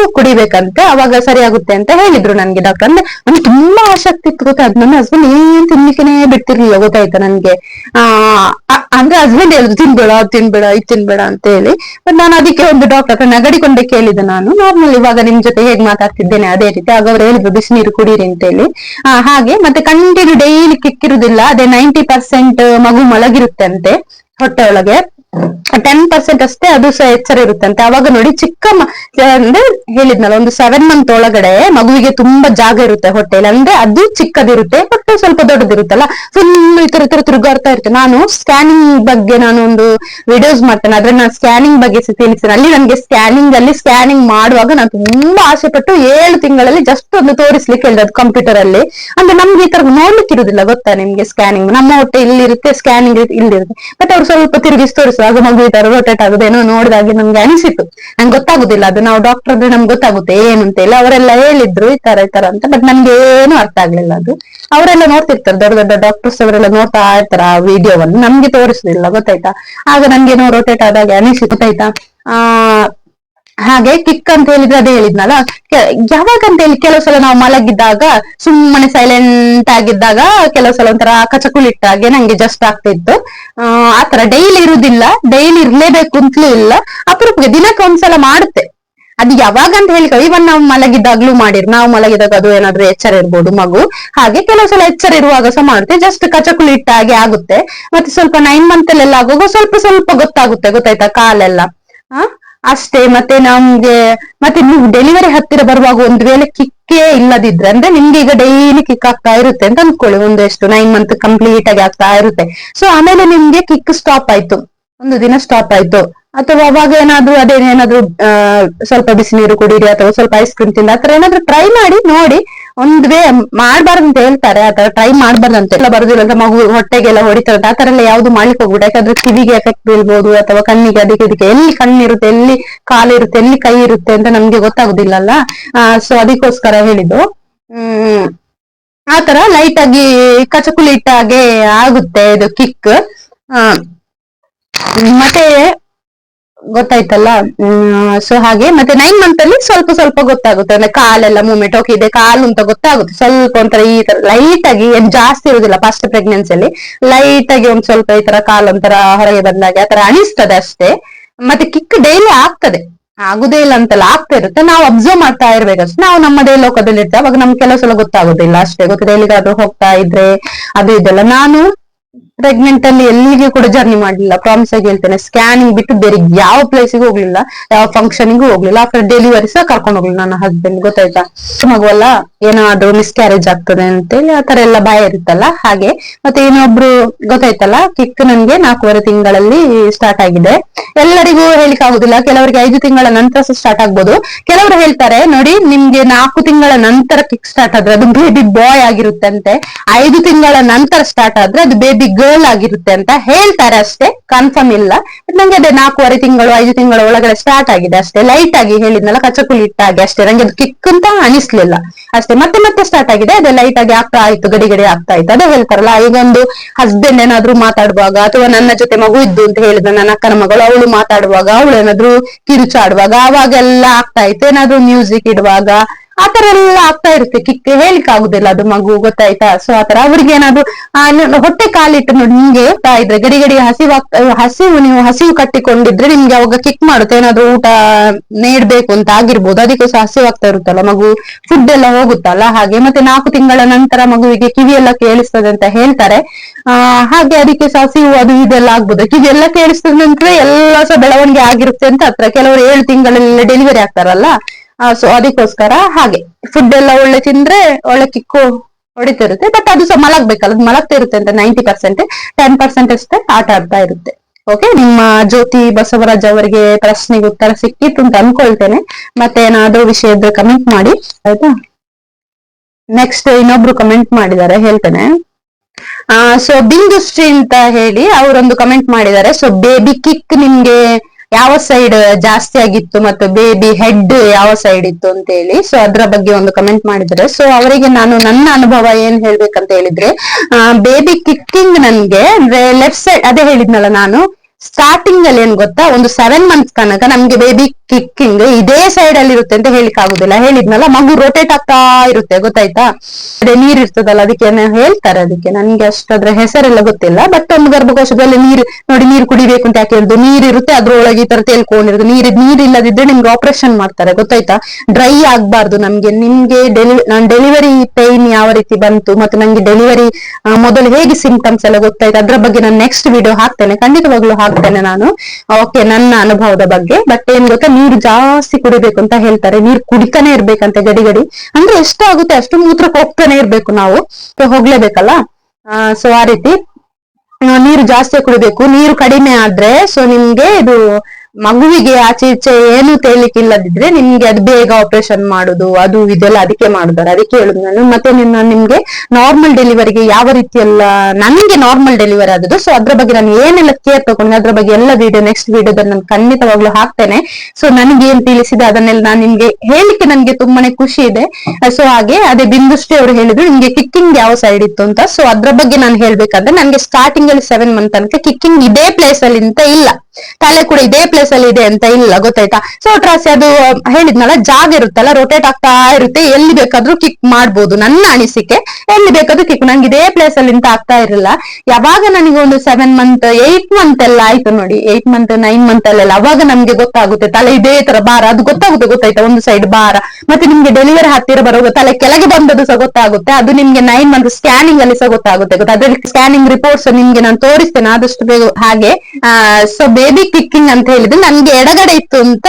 S1: ಕುಡಿಬೇಕಂತೆ ಅವಾಗ ಸರಿ ಆಗುತ್ತೆ ಅಂತ ಹೇಳಿದ್ರು ನನ್ಗೆ ಡಾಕ್ಟರ್ ಅಂದ್ರೆ ನನ್ಗೆ ತುಂಬಾ ಆಸಕ್ತಿ ಇತ್ತು ಗೊತ್ತಾ? ನನ್ನ ಹಸ್ಬೆಂಡ್ ಏನ್ ತಿನ್ಲಿಕ್ಕೆ ಬಿಡ್ತಿರ್ಲಿಲ್ಲ ಗೊತ್ತಾಯ್ತಾ ನನ್ಗೆ? ಆ ಅಂದ್ರೆ ಹಸ್ಬೆಂಡ್ ಹೇಳಿದ್ರು ತಿನ್ಬೇಡ ತಿನ್ಬೇಡ ಇದು ತಿನ್ಬೇಡ ಅಂತ ಹೇಳಿ. ಬಟ್ ನಾನು ಅದಕ್ಕೆ ಒಂದು ಡಾಕ್ಟರ್ ಹತ್ರ ನಗಡಿಕೊಂಡೆ ಕೇಳಿದೆ ನಾನು. ನಾರ್ಮಲ್ ಇವಾಗ ನಿಮ್ ಜೊತೆ ಹೇಗ್ ಮಾತಾಡ್ತಿದ್ದೇನೆ ಅದೇ ರೀತಿ. ಆಗ ಅವ್ರು ಹೇಳಿದ್ರು ಬಿಸಿನೀರು ಕುಡೀರಿ ಅಂತ ಹೇಳಿ. ಆ, ಹಾಗೆ ಮತ್ತೆ ಕಂಟಿನ್ಯೂ ಡೈಲಿ ಕಿಕ್ಕಿರುದಿಲ್ಲ ಅದೇ ನೈಂಟಿ ಪರ್ಸೆಂಟ್ ಮಗು ಮಲಗಿರುತ್ತೆ ಅಂತೆ ಹೊಟ್ಟೆ ಒಳಗೆ. ಟೆನ್ ಪರ್ಸೆಂಟ್ ಅಷ್ಟೇ ಅದು ಸಹ ಎಚ್ಚರ ಇರುತ್ತಂತೆ. ಅವಾಗ ನೋಡಿ ಚಿಕ್ಕ ಅಂದ್ರೆ ಹೇಳಿದ್ನಲ್ಲ, ಒಂದು ಸೆವೆನ್ ಮಂತ್ ಒಳಗಡೆ ಮಗುವಿಗೆ ತುಂಬಾ ಜಾಗ ಇರುತ್ತೆ ಹೊಟ್ಟೆಲಿ ಅಂದ್ರೆ ಅದು ಚಿಕ್ಕದಿರುತ್ತೆ ಹೊಟ್ಟೆ ಸ್ವಲ್ಪ ದೊಡ್ಡದಿರುತ್ತಲ್ಲ? ಫುಲ್ ಈ ತರ ತರ ತಿರುಗಾಡ್ತಾ ಇರುತ್ತೆ ನಾನು ಸ್ಕ್ಯಾನಿಂಗ್ ಬಗ್ಗೆ ನಾನು ಒಂದು ವಿಡಿಯೋಸ್ ಮಾಡ್ತೇನೆ. ಆದ್ರೆ ನಾನು ಸ್ಕ್ಯಾನಿಂಗ್ ಬಗ್ಗೆ ತಿಳಿಸ್ತೇನೆ. ಅಲ್ಲಿ ನನಗೆ ಸ್ಕ್ಯಾನಿಂಗ್ ಅಲ್ಲಿ ಸ್ಕ್ಯಾನಿಂಗ್ ಮಾಡುವಾಗ ನಾನು ತುಂಬಾ ಆಸೆ ಪಟ್ಟು ಏಳು ತಿಂಗಳಲ್ಲಿ ಜಸ್ಟ್ ಒಂದು ತೋರಿಸ್ಲಿಕ್ಕೆ ಹೇಳಿದ್ ಕಂಪ್ಯೂಟರ್ ಅಲ್ಲಿ. ಅಂದ್ರೆ ನಮ್ಗೆ ಈ ತರ ನೋಡ್ಲಿಕ್ಕೆ ಇರುದಿಲ್ಲ, ಗೊತ್ತಾ ನಿಮ್ಗೆ ಸ್ಕ್ಯಾನಿಂಗ್ ನಮ್ಮ ಹೊಟ್ಟೆ ಇಲ್ಲಿರುತ್ತೆ ಸ್ಕ್ಯಾನಿಂಗ್ ಇಲ್ಲಿರುತ್ತೆ. ಬಟ್ ಅವ್ರು ಸ್ವಲ್ಪ ತಿರುಗಿಸಿ ತೋರಿಸುವಾಗ ಮಗು ಈ ತರ ರೋಟೇಟ್ ಆಗುದೇನೋ ನೋಡಿದಾಗ ನಮ್ಗೆ ಅನಿಸಿತು. ನಂಗೆ ಗೊತ್ತಾಗುದಿಲ್ಲ, ಅದು ನಾವು ಡಾಕ್ಟರ್ ಅಂದ್ರೆ ನಮ್ಗೆ ಗೊತ್ತಾಗುತ್ತೆ ಏನು ಅಂತ ಹೇಳಿ. ಅವರೆಲ್ಲ ಹೇಳಿದ್ರು, ಈ ತರ ಈ ತರ ಅಂತ ಬಟ್ ನಮ್ಗೆ ಏನು ಅರ್ಥ ಆಗ್ಲಿಲ್ಲ ಅದು. ಅವರೆಲ್ಲ ನೋಡ್ತಿರ್ತಾರೆ, ದೊಡ್ಡ ದೊಡ್ಡ ಡಾಕ್ಟರ್ಸ್ ಅವರೆಲ್ಲ ನೋಡ್ತಾ ಇರ್ತಾರ ಆ ವಿಡಿಯೋವನ್ನು. ನಮ್ಗೆ ತೋರಿಸುದಿಲ್ಲ ಗೊತ್ತಾಯ್ತಾ? ಆಗ ನನ್ಗೆ ಏನೋ ರೋಟೇಟ್ ಆದಾಗ ಅನಿಸಿ ಗೊತ್ತಾಯ್ತಾ? ಆ, ಹಾಗೆ ಕಿಕ್ ಅಂತ ಹೇಳಿದ್ರೆ ಅದೇ ಹೇಳಿದ್ನಲ್ಲ? ಯಾವಾಗ ಅಂತ ಹೇಳಿ ಕೆಲವು ಸಲ ನಾವು ಮಲಗಿದ್ದಾಗ, ಸುಮ್ಮನೆ ಸೈಲೆಂಟ್ ಆಗಿದ್ದಾಗ ಕೆಲವು ಸಲ ಒಂಥರ ಕಚಕುಳಿಟ್ಟಾಗೆ ನಂಗೆ ಜಸ್ಟ್ ಆಗ್ತಿತ್ತು. ಆ ಆತರ ಡೈಲಿ ಇರುದಿಲ್ಲ ಡೈಲಿ ಇರ್ಲೇಬೇಕು ಅಂತಲೂ ಇಲ್ಲ. ಅಪರೂಪಕ್ಕೆ ದಿನಕ್ಕೆ ಒಂದ್ಸಲ ಮಾಡುತ್ತೆ. ಅದು ಯಾವಾಗ ಅಂತ ಹೇಳಿ ಇವನ್ ನಾವು ಮಲಗಿದಾಗ್ಲೂ ಮಾಡಿರ್ ನಾವು ಮಲಗಿದಾಗ ಅದು ಏನಾದ್ರೂ ಎಚ್ಚರ ಇರ್ಬೋದು ಮಗು. ಹಾಗೆ ಕೆಲವು ಸಲ ಎಚ್ಚರ ಇರುವಾಗ ಸಹ ಮಾಡುತ್ತೆ ಜಸ್ಟ್ ಕಚಕುಳಿ ಇಟ್ಟ ಹಾಗೆ ಆಗುತ್ತೆ. ಮತ್ತೆ ಸ್ವಲ್ಪ ನೈನ್ ಮಂತ್ ಅಲ್ಲೆಲ್ಲ ಆಗುವಾಗ ಸ್ವಲ್ಪ ಸ್ವಲ್ಪ ಗೊತ್ತಾಗುತ್ತೆ. ಗೊತ್ತಾಯ್ತಾ? ಕಾಲೆಲ್ಲ. ಆ? ಅಷ್ಟೇ. ಮತ್ತೆ ನಮ್ಗೆ ಮತ್ತೆ ನೀವು ಡೆಲಿವರಿ ಹತ್ತಿರ ಬರುವಾಗ ಒಂದ್ ವೇಳೆ ಕಿಕ್ಕೇ ಇಲ್ಲದಿದ್ರೆ ಅಂದ್ರೆ ನಿಮ್ಗೆ ಈಗ ಡೈಲಿ ಕಿಕ್ ಆಗ್ತಾ ಇರುತ್ತೆ ಅಂತ ಅನ್ಕೊಳ್ಳಿ. ಒಂದು ಎಷ್ಟು ನೈನ್ ಮಂತ್ ಕಂಪ್ಲೀಟ್ ಆಗಿ ಆಗ್ತಾ ಇರುತ್ತೆ. ಸೊ ಆಮೇಲೆ ನಿಮ್ಗೆ ಕಿಕ್ ಸ್ಟಾಪ್ ಆಯ್ತು. ಒಂದು ದಿನ ಸ್ಟಾಪ್ ಆಯ್ತು. ಅಥವಾ ಅವಾಗ ಏನಾದ್ರೂ ಅದೇನೇನಾದ್ರೂ ಸ್ವಲ್ಪ ಬಿಸಿನೀರು ಕುಡೀರಿ ಅಥವಾ ಸ್ವಲ್ಪ ಐಸ್ ಕ್ರೀಮ್ ತಿಂದ ಆತರ ಏನಾದ್ರೂ ಟ್ರೈ ಮಾಡಿ, ನೋಡಿ. ಒಂದ್ ವೇ ಮಾಡ್ಬಾರ್ದು ಅಂತ ಹೇಳ್ತಾರೆ ಆತರ ಟ್ರೈ ಮಾಡ್ಬಾರ್ದು ಅಂತ ಎಲ್ಲ ಬರುದಿಲ್ಲ ಅಂತ ಮಗು ಹೊಟ್ಟೆಗೆಲ್ಲ ಹೊಡಿತಾರೆ ಆತರ ಎಲ್ಲ ಯಾವ್ದು ಮಾಡ್ಲಿಕ್ಕೆ ಹೋಗ್ಬಿಟ್ಟು ಯಾಕಂದ್ರೆ ಕಿವಿಗೆ ಎಫೆಕ್ಟ್ ಬೀಳ್ಬೋದು, ಅಥವಾ ಕಣ್ಣಿಗೆ ಅದಕ್ಕೆ ಇದಕ್ಕೆ ಎಲ್ಲಿ ಕಣ್ಣಿರುತ್ತೆ, ಎಲ್ಲಿ ಕಾಲಿರುತ್ತೆ, ಎಲ್ಲಿ ಕೈ ಇರುತ್ತೆ ಅಂತ ನಮ್ಗೆ ಗೊತ್ತಾಗುದಿಲ್ಲಲ್ಲ. ಸೊ ಅದಕ್ಕೋಸ್ಕರ ಹೇಳಿದ್ದು. ಹ್ಮ್ ಆತರ ಲೈಟ್ ಆಗಿ, ಕಚಕುಲಿ ಇಟ್ಟ ಹಾಗೆ ಆಗುತ್ತೆ ಇದು ಕಿಕ್ ಮತ್ತೆ ಗೊತ್ತಾಯ್ತಲ್ಲ? ಸೊ ಹಾಗೆ, ಮತ್ತೆ ನೈನ್ ಮಂತ್ ಅಲ್ಲಿ ಸ್ವಲ್ಪ ಸ್ವಲ್ಪ ಗೊತ್ತಾಗುತ್ತೆ. ಅಂದ್ರೆ ಕಾಲೆಲ್ಲ ಮೂವ್ಮೆಂಟ್ ಓಕೆ ಇದೆ ಕಾಲು ಅಂತ ಗೊತ್ತಾಗುತ್ತೆ. ಸ್ವಲ್ಪ ಒಂಥರ ಈ ತರ ಲೈಟ್ ಆಗಿ ಏನ್ ಜಾಸ್ತಿ ಇರುದಿಲ್ಲ ಫಸ್ಟ್ ಪ್ರೆಗ್ನೆನ್ಸಿಯಲ್ಲಿ ಲೈಟ್ ಆಗಿ ಒಂದ್ ಸ್ವಲ್ಪ ಈ ತರ ಕಾಲು ಒಂಥರ ಹೊರಗೆ ಬಂದಾಗೆ ಆತರ ಅನಿಸ್ತದೆ ಅಷ್ಟೇ. ಮತ್ತೆ ಕಿಕ್ ಡೈಲಿ ಆಗ್ತದೆ. ಆಗುದೇ ಇಲ್ಲ ಅಂತಲ್ಲ, ಆಗ್ತಾ ಇರುತ್ತೆ. ನಾವು ಅಬ್ಸರ್ವ್ ಮಾಡ್ತಾ ಇರ್ಬೇಕಷ್ಟು ನಾವು ನಮ್ಮದೇ ಲೋಕದಲ್ಲಿ ಇರ್ತೇವೆ. ಅವಾಗ ನಮ್ಗೆ ಕೆಲವು ಸಲ ಗೊತ್ತಾಗೋದಿಲ್ಲ ಅಷ್ಟೇ. ಗೊತ್ತಿದೆ ಎಲ್ಲಿಗಾದ್ರೂ ಹೋಗ್ತಾ ಇದ್ರೆ, ಅದು ಇದೆಲ್ಲ ನಾನು ಪ್ರೆಗ್ನೆಂಟ್ ಅಲ್ಲಿ ಎಲ್ಲಿಗೆ ಕೂಡ ಜರ್ನಿ ಮಾಡ್ಲಿಲ್ಲ. ಪ್ರಾಮಿಸ್ ಆಗಿ ಹೇಳ್ತೇನೆ ಸ್ಕ್ಯಾನಿಂಗ್ ಬಿಟ್ಟು ಬೇರೆ ಯಾವ ಪ್ಲೇಸಿಗೂ ಹೋಗ್ಲಿಲ್ಲ, ಯಾವ ಫಂಕ್ಷನಿಗೂ ಹೋಗ್ಲಿಲ್ಲ. ಆಫ್ಟರ್ ಡೆಲಿವರಿ ಸಹ ಕರ್ಕೊಂಡು ಹೋಗ್ಲಿಲ್ಲ ನನ್ನ ಹಸ್ಬೆಂಡ್ ಗೊತ್ತಾಯ್ತಾ? ಮಗುವಲ್ಲ ಏನಾದ್ರೂ ಮಿಸ್ಕ್ಯಾರೇಜ್ ಆಗ್ತದೆ ಅಂತೇಳಿ ತರ ಎಲ್ಲ ಭಯ ಇರುತ್ತಲ್ಲ, ಹಾಗೆ. ಮತ್ತೆ ಇನ್ನೊಬ್ರು, ಗೊತ್ತಾಯ್ತಲ್ಲ ಕಿಕ್ ನನ್ಗೆ ನಾಲ್ಕೂವರೆ ತಿಂಗಳಲ್ಲಿ ಸ್ಟಾರ್ಟ್ ಆಗಿದೆ. ಎಲ್ಲರಿಗೂ ಹೇಳಿಕ್ ಆಗುದಿಲ್ಲ. ಕೆಲವರಿಗೆ ಐದು ತಿಂಗಳ ನಂತರ ಸ್ಟಾರ್ಟ್ ಆಗ್ಬೋದು. ಕೆಲವರು ಹೇಳ್ತಾರೆ, ನೋಡಿ, ನಿಮ್ಗೆ ನಾಲ್ಕು ತಿಂಗಳ ನಂತರ ಕಿಕ್ ಸ್ಟಾರ್ಟ್ ಆದ್ರೆ ಅದು ಬೇಬಿ ಬಾಯ್ ಆಗಿರುತ್ತಂತೆ. ಐದು ತಿಂಗಳ ನಂತರ ಸ್ಟಾರ್ಟ್ ಆದ್ರೆ ಅದು ಬೇಬಿ ಆಗಿರುತ್ತೆ ಅಂತ ಹೇಳ್ತಾರೆ ಅಷ್ಟೇ ಕನ್ಫರ್ಮ್ ಇಲ್ಲ. ನಂಗೆ ಅದೇ ನಾಲ್ಕೂವರೆ ತಿಂಗಳು, ಐದು ತಿಂಗಳ ಒಳಗಡೆ ಸ್ಟಾರ್ಟ್ ಆಗಿದೆ ಅಷ್ಟೇ. ಲೈಟ್ ಆಗಿ ಹೇಳಿದ್ನಲ್ಲ ಕಚಕುಲಿ ಇಟ್ಟಾಗೆ ಅಷ್ಟೇ. ನಂಗೆ ಅದು ಕಿಕ್ ಅಂತ ಅನಿಸ್ಲಿಲ್ಲ. ಅಷ್ಟೇ, ಮತ್ತೆ ಮತ್ತೆ ಸ್ಟಾರ್ಟ್ ಆಗಿದೆ. ಅದೇ ಲೈಟ್ ಆಗಿ ಆಗ್ತಾ ಆಯ್ತು ಗಡಿ ಗಡಿ ಆಗ್ತಾ ಇತ್ತು. ಅದೇ ಹೇಳ್ತಾರಲ್ಲ ಈಗೊಂದು ಹಸ್ಬೆಂಡ್ ಏನಾದ್ರೂ ಮಾತಾಡುವಾಗ ಅಥವಾ ನನ್ನ ಜೊತೆ ಮಗು ಇದ್ದು ಅಂತ ಹೇಳಿದ ನನ್ನ ಅಕ್ಕನ ಮಗಳು, ಅವಳು ಮಾತಾಡುವಾಗ, ಅವಳು ಏನಾದ್ರೂ ಕಿರುಚಾಡುವಾಗ ಅವಾಗೆಲ್ಲ ಆಗ್ತಾ ಇತ್ತು. ಏನಾದ್ರು ಮ್ಯೂಸಿಕ್ ಇಡುವಾಗ ಆತರ ಎಲ್ಲ ಆಗ್ತಾ ಇರುತ್ತೆ. ಕಿಕ್ ಹೇಳಿಕ್ ಆಗುದಿಲ್ಲ ಅದು ಮಗು, ಗೊತ್ತಾಯ್ತಾ? ಸೊ ಆತರ ಅವ್ರಿಗೆ ಏನಾದ್ರು ಹೊಟ್ಟೆ ಕಾಲಿಟ್ಟು ನೋಡಿ, ನಿಮ್ಗೆ ಆಗ್ತಾ ಇದ್ರೆ, ಗಡಿ ಗಡಿ ಹಸಿವಾಗ್ತಾ ಹಸಿವು, ನೀವು ಹಸಿವು ಕಟ್ಟಿಕೊಂಡಿದ್ರೆ ನಿಮ್ಗೆ ಅವಾಗ ಕಿಕ್ ಮಾಡುತ್ತೆ. ಏನಾದ್ರು ಊಟ ನೀಡ್ಬೇಕು ಅಂತ ಆಗಿರ್ಬೋದು. ಅದಕ್ಕೂ ಸಹ ಇರುತ್ತಲ್ಲ ಮಗು ಫುಡ್ ಎಲ್ಲ ಹೋಗುತ್ತಲ್ಲ ಹಾಗೆ. ಮತ್ತೆ ನಾಲ್ಕು ತಿಂಗಳ ನಂತರ ಮಗುವಿಗೆ ಕಿವಿ ಎಲ್ಲ ಕೇಳಿಸ್ತದೆ ಅಂತ ಹೇಳ್ತಾರೆ. ಆ, ಹಾಗೆ ಅದಕ್ಕೆ ಹಸಿವು, ಅದು ಇದೆಲ್ಲ ಆಗ್ಬೋದು. ಕಿವಿ ಎಲ್ಲ ಕೇಳಿಸ್ತದ ನಂತರ ಎಲ್ಲ ಸಹ ಬೆಳವಣಿಗೆ ಆಗಿರುತ್ತೆ ಅಂತ ಹತ್ರ. ಕೆಲವರು ಏಳು ತಿಂಗಳಲ್ಲಿ ಡೆಲಿವರಿ ಆಗ್ತಾರಲ್ಲ. ಸೊ ಅದಕ್ಕೋಸ್ಕರ ಹಾಗೆ. ಫುಡ್ ಎಲ್ಲ ಒಳ್ಳೆ ತಿಂದ್ರೆ ಒಳ್ಳೆ ಕಿಕ್ಕು ಹೊಡಿತಿರುತ್ತೆ. ಬಟ್ ಅದು ಸಹ ಮಲಗ್ಬೇಕಲ್ಲ ಮಲಗ್ತಾ ಇರುತ್ತೆ ಅಂತ ನೈಂಟಿ ಪರ್ಸೆಂಟ್ ಟೆನ್ ಪರ್ಸೆಂಟ್ ಅಷ್ಟೇ ಆಟ ಆಡ್ತಾ ಇರುತ್ತೆ. ಓಕೆ ನಿಮ್ಮ ಜ್ಯೋತಿ ಬಸವರಾಜ್ ಅವರಿಗೆ ಪ್ರಶ್ನೆಗೆ ಉತ್ತರ ಸಿಕ್ಕಿತ್ತು ಅಂತ ಅನ್ಕೊಳ್ತೇನೆ. ಮತ್ತೆ ಏನಾದ್ರೂ ವಿಷಯ ಇದ್ರೆ ಕಮೆಂಟ್ ಮಾಡಿ. ಆಯ್ತಾ? ನೆಕ್ಸ್ಟ್ ಇನ್ನೊಬ್ರು ಕಮೆಂಟ್ ಮಾಡಿದ್ದಾರೆ, ಹೇಳ್ತೇನೆ. ಆ ಸೊ ಬಿಂದುಶ್ರೀ ಅಂತ ಹೇಳಿ ಅವರೊಂದು ಕಮೆಂಟ್ ಮಾಡಿದ್ದಾರೆ. ಸೊ ಬೇಬಿ ಕಿಕ್ ನಿಮ್ಗೆ ಯಾವ ಸೈಡ್ ಜಾಸ್ತಿ ಆಗಿತ್ತು ಮತ್ತು ಬೇಬಿ ಹೆಡ್ ಯಾವ ಸೈಡ್ ಇತ್ತು ಅಂತ ಹೇಳಿ. ಸೊ ಅದ್ರ ಬಗ್ಗೆ ಒಂದು ಕಮೆಂಟ್ ಮಾಡಿದ್ರೆ. ಸೊ ಅವರಿಗೆ ನಾನು ನನ್ನ ಅನುಭವ ಏನ್ ಹೇಳ್ಬೇಕಂತ ಹೇಳಿದ್ರೆ ಬೇಬಿ ಕಿಕ್ಕಿಂಗ್ ನನ್ಗೆ, ಅಂದ್ರೆ ಲೆಫ್ಟ್ ಸೈಡ್ ಅದೇ ಹೇಳಿದ್ನಲ್ಲ ನಾನು ಸ್ಟಾರ್ಟಿಂಗ್ ಅಲ್ಲಿ ಏನ್ ಗೊತ್ತಾ, ಒಂದು ಸೆವೆನ್ ಮಂತ್ಸ್ ತನಕ ನಮ್ಗೆ ಬೇಬಿ ಕಿಕ್ಕಿಂಗ್ ಇದೇ ಸೈಡ್ ಅಲ್ಲಿ ಇರುತ್ತೆ ಅಂತ ಹೇಳಿಕ್ ಆಗುದಿಲ್ಲ. ಹೇಳಿದ್ನಲ್ಲ, ಮಗು ರೊಟೇಟ್ ಆಗ್ತಾ ಇರುತ್ತೆ, ಗೊತ್ತಾಯ್ತಾ? ಅದೇ ನೀರ್ ಇರ್ತದಲ್ಲ, ಅದಕ್ಕೆ ಹೇಳ್ತಾರೆ ಅದಕ್ಕೆ. ನನ್ಗೆ ಅಷ್ಟಾದ್ರೆ ಹೆಸರೆಲ್ಲ ಗೊತ್ತಿಲ್ಲ ಬಟ್ ಒಂದು ಗರ್ಭಕೋಶದಲ್ಲಿ ನೀರು, ನೋಡಿ ನೀರು ಕುಡಿಬೇಕು ಅಂತ ಯಾಕೆ ಹೇಳುದು? ನೀರ್ ಇರುತ್ತೆ, ಅದ್ರೊಳಗೆ ಈ ತರ ತೇಳ್ಕೊಂಡಿರೋದು ನೀರ್ ನೀರ್ ಇಲ್ಲದಿದ್ರೆ ನಿಮ್ಗೆ ಆಪರೇಷನ್ ಮಾಡ್ತಾರೆ, ಗೊತ್ತಾಯ್ತಾ? ಡ್ರೈ ಆಗ್ಬಾರ್ದು ನಮ್ಗೆ. ನಿಮ್ಗೆ ಡೆಲಿವರಿ ನಾನ್ ಡೆಲಿವರಿ ಪೈನ್ ಯಾವ ರೀತಿ ಬಂತು, ಮತ್ತೆ ನಂಗೆ ಡೆಲಿವರಿ ಮೊದಲು ಹೇಗೆ ಸಿಂಪ್ಟಮ್ಸ್ ಎಲ್ಲ ಗೊತ್ತಾಯ್ತು? ಅದ್ರ ಬಗ್ಗೆ ನಾನು ನೆಕ್ಸ್ಟ್ ವಿಡಿಯೋ ಹಾಕ್ತೇನೆ. ಖಂಡಿತವಾಗ್ಲೂ ಹಾಕ್ತೇನೆ ನಾನು. ಓಕೆ ನನ್ನ ಅನುಭವದ ಬಗ್ಗೆ. ಬಟ್ ಏನ್ ಗೊತ್ತಾ ನೀರು ಜಾಸ್ತಿ ಕುಡಿಬೇಕು ಅಂತ ಹೇಳ್ತಾರೆ. ನೀರು ಕುಡಿತಾನೆ ಇರ್ಬೇಕಂತೆ ಗಡಿ ಗಡಿ. ಅಂದ್ರೆ ಎಷ್ಟಾಗುತ್ತೆ ಅಷ್ಟು ಮೂತ್ರಕ್ಕೆ ಹೋಗ್ತಾನೆ ಇರ್ಬೇಕು ನಾವು. ಹೋಗ್ಲೇಬೇಕಲ್ಲ? ಹೋಗ್ಲೇಬೇಕಲ್ಲ ಸೊ, ಆ ರೀತಿ. ನೀರು ಜಾಸ್ತಿ ಕುಡಿಬೇಕು. ನೀರು ಕಡಿಮೆ ಆದ್ರೆ, ಸೊ, ನಿಮ್ಗೆ ಇದು ಮಗುವಿಗೆ ಆಚೆ ಈಚೆ ಏನು ಇಲ್ಲದಿದ್ರೆ ನಿಮ್ಗೆ ಅದು ಬೇಗ ಆಪರೇಷನ್ ಮಾಡುದು, ಅದು ಇದೆಲ್ಲ ಅದಕ್ಕೆ ಮಾಡುದಾರೆ. ಅದಕ್ಕೆ ಹೇಳುದು ನಾನು. ಮತ್ತೆ ನಿನ್ನ ನಿಮ್ಗೆ ನಾರ್ಮಲ್ ಡೆಲಿವರಿಗೆ ಯಾವ ರೀತಿ ಎಲ್ಲ ನನ್ಗೆ ನಾರ್ಮಲ್ ಡೆಲಿವರಿ ಆದದ್ದು. ಸೊ ಅದ್ರ ಬಗ್ಗೆ ನಾನು ಏನೆಲ್ಲ ಕೇರ್ ತಗೊಂಡೆ, ಅದ್ರ ಬಗ್ಗೆ ಎಲ್ಲ ವಿಡಿಯೋ ನೆಕ್ಸ್ಟ್ ವಿಡಿಯೋದಲ್ಲಿ ನಾನು ಖಂಡಿತವಾಗ್ಲೂ ಹಾಕ್ತೇನೆ. ಸೊ ನನಗೆ ಏನ್ ತಿಳಿಸಿದೆ ಅದನ್ನೆಲ್ಲ ನಾನು ನಿಮ್ಗೆ ಹೇಳಿಕ್ಕೆ ನನ್ಗೆ ತುಂಬಾನೇ ಖುಷಿ ಇದೆ. ಸೊ ಹಾಗೆ ಅದೇ ಬಿಂದುಶ್ರೀ ಅವರು ಹೇಳಿದ್ರು, ನಿಮ್ಗೆ ಕಿಕ್ಕಿಂಗ್ ಯಾವ ಸೈಡ್ ಇತ್ತು ಅಂತ. ಸೊ ಅದ್ರ ಬಗ್ಗೆ ನಾನು ಹೇಳ್ಬೇಕಂದ್ರೆ, ನನ್ಗೆ ಸ್ಟಾರ್ಟಿಂಗ್ ಅಲ್ಲಿ ಸೆವೆನ್ ಮಂತ್ ತನಕ ಕಿಕ್ಕಿಂಗ್ ಇದೇ ಪ್ಲೇಸ್ ಅಲ್ಲಿ ಅಂತ ಇಲ್ಲ. ತಲೆ ಕೂಡ ಇದೇ ಪ್ಲೇಸ್ ಅಲ್ಲಿ ಇದೆ ಅಂತ ಇಲ್ಲ, ಗೊತ್ತಾಯ್ತಾ? ಸೊ ಟ್ರಾಸಿ ಅದು ಹೇಳಿದ್ನಲ್ಲ, ಜಾಗ ಇರುತ್ತಲ್ಲ ರೊಟೇಟ್ ಆಗ್ತಾ ಇರುತ್ತೆ. ಎಲ್ಲಿ ಬೇಕಾದ್ರೂ ಕಿಕ್ ಮಾಡ್ಬೋದು ನನ್ನ ಅನಿಸಿಕೆ. ಎಲ್ಲಿ ಬೇಕಾದ್ರೂ ಕಿಕ್ ನಂಗೆ ಇದೇ ಪ್ಲೇಸ್ ಅಲ್ಲಿ ಅಂತ ಆಗ್ತಾ ಇರಲಿಲ್ಲ ಯಾವಾಗ ನನಗೆ ಒಂದು ಸೆವೆನ್ ಮಂತ್ ಏಟ್ ಮಂತ್ ಎಲ್ಲ ಆಯ್ತು ನೋಡಿ. ಏಟ್ ಮಂತ್ ನೈನ್ ಮಂತ್ ಅಲ್ಲೆಲ್ಲ, ಅವಾಗ ನಮ್ಗೆ ಗೊತ್ತಾಗುತ್ತೆ, ತಲೆ ಇದೇ ತರ ಭಾರ. ಅದು ಗೊತ್ತಾಗುತ್ತೆ, ಗೊತ್ತಾಯ್ತಾ? ಒಂದು ಸೈಡ್ ಭಾರ. ಮತ್ತೆ ನಿಮ್ಗೆ ಡೆಲಿವರಿ ಹತ್ತಿರ ಬರುವಾಗ ತಲೆ ಕೆಳಗೆ ಬಂದದ್ದು ಸಹ ಗೊತ್ತಾಗುತ್ತೆ. ಅದು ನಿಮ್ಗೆ ನೈನ್ ಮಂತ್ ಸ್ಕ್ಯಾನಿಂಗ್ ಅಲ್ಲಿ ಸಹ ಗೊತ್ತಾಗುತ್ತೆ. ಗೊತ್ತಾ? ಅದ್ರಲ್ಲಿ ಸ್ಕ್ಯಾನಿಂಗ್ ರಿಪೋರ್ಟ್ಸ್ ನಿಮ್ಗೆ ನಾನು ತೋರಿಸ್ತೇನೆ, ಆದಷ್ಟು ಬೇಗ ಹಾಗೆ. ಸೊ ಬೇಬಿ ಕಿಕ್ಕಿಂಗ್ ಅಂತ ಹೇಳಿದ್ರೆ ನನ್ಗೆ ಎಡಗಡೆ ಇತ್ತು ಅಂತ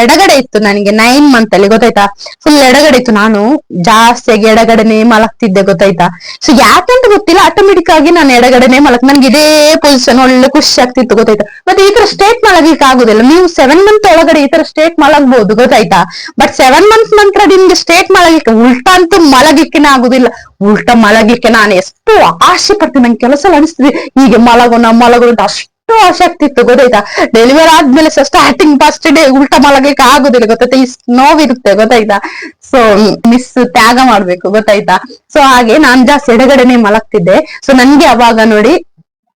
S1: ಎಡಗಡೆ ಇತ್ತು ನನಗೆ ನೈನ್ ಮಂತ್ ಅಲ್ಲಿ, ಗೊತ್ತಾಯ್ತಾ? ಫುಲ್ ಎಡಗಡೆ ಇತ್ತು ನಾನು. ಜಾಸ್ತಿಯಾಗಿ ಎಡಗಡೆನೆ ಮಲಗ್ತಿದ್ದೆ, ಗೊತ್ತಾಯ್ತಾ? ಸೊ ಯಾಕಂತ ಗೊತ್ತಿಲ್ಲ. ಆಟೋಮೆಟಿಕ್ ಆಗಿ ನಾನು ಎಡಗಡೆನೆ ಮಲಗ್, ನನ್ಗೆ ಇದೇ ಪೊಸಿಷನ್ ಒಳ್ಳೆ ಖುಷಿ ಆಗ್ತಿತ್ತು, ಗೊತ್ತಾಯ್ತಾ? ಮತ್ತೆ ಈ ತರ ಸ್ಟೇಟ್ ಮಲಗಿಕ್ ಆಗುದಿಲ್ಲ. ನೀವು ಸೆವೆನ್ ಮಂತ್ ಒಳಗಡೆ ಈ ತರ ಸ್ಟೇಟ್ ಮಲಗ್ಬಹುದು ಗೊತ್ತಾಯ್ತಾ? ಬಟ್ ಸೆವೆನ್ ಮಂತ್ ನಂತರ ನಿಮ್ಗೆ ಸ್ಟೇಟ್ ಮಲಗಿಕ್ಕೆ ಉಲ್ಟಾ ಅಂತೂ ಮಲಗಿಕ್ಕಿನ ಆಗುದಿಲ್ಲ. ಉಲ್ಟಾ ಮಲಗಿಕ್ಕೆ ನಾನು ಎಷ್ಟು ಆಸೆ ಪಡ್ತೀನಿ. ನಂಗೆ ಕೆಲಸ ಅನಿಸ್ತಿದೆ. ಹೀಗೆ ಮಲಗೋಣ ಮಲಗೋಣ ಅಂತ ಅಷ್ಟು ಆಸೆ ಆಗ್ತಿತ್ತು ಗೊತ್ತಾಯ್ತಾ? ಡೆಲಿವರ್ ಆದ್ಮೇಲೆ ಸ್ಟಾರ್ಟಿಂಗ್ ಫಸ್ಟ್ ಡೇ ಉಲ್ಟಾ ಮಲಗಕ್ಕೆ ಆಗುದಿಲ್ಲ ಗೊತ್ತಾಯ್ತಾ ಈ ನೋವಿರುತ್ತೆ ಗೊತ್ತಾಯ್ತಾ? ಸೊ ಮಿಸ್ ತ್ಯಾಗ ಮಾಡ್ಬೇಕು ಗೊತ್ತಾಯ್ತಾ? ಸೊ ಹಾಗೆ ನಾನ್ ಜಾಸ್ತಿ ಎಡಗಡೆನೆ ಮಲಗ್ತಿದ್ದೆ. ಸೊ ನನ್ಗೆ ಅವಾಗ ನೋಡಿ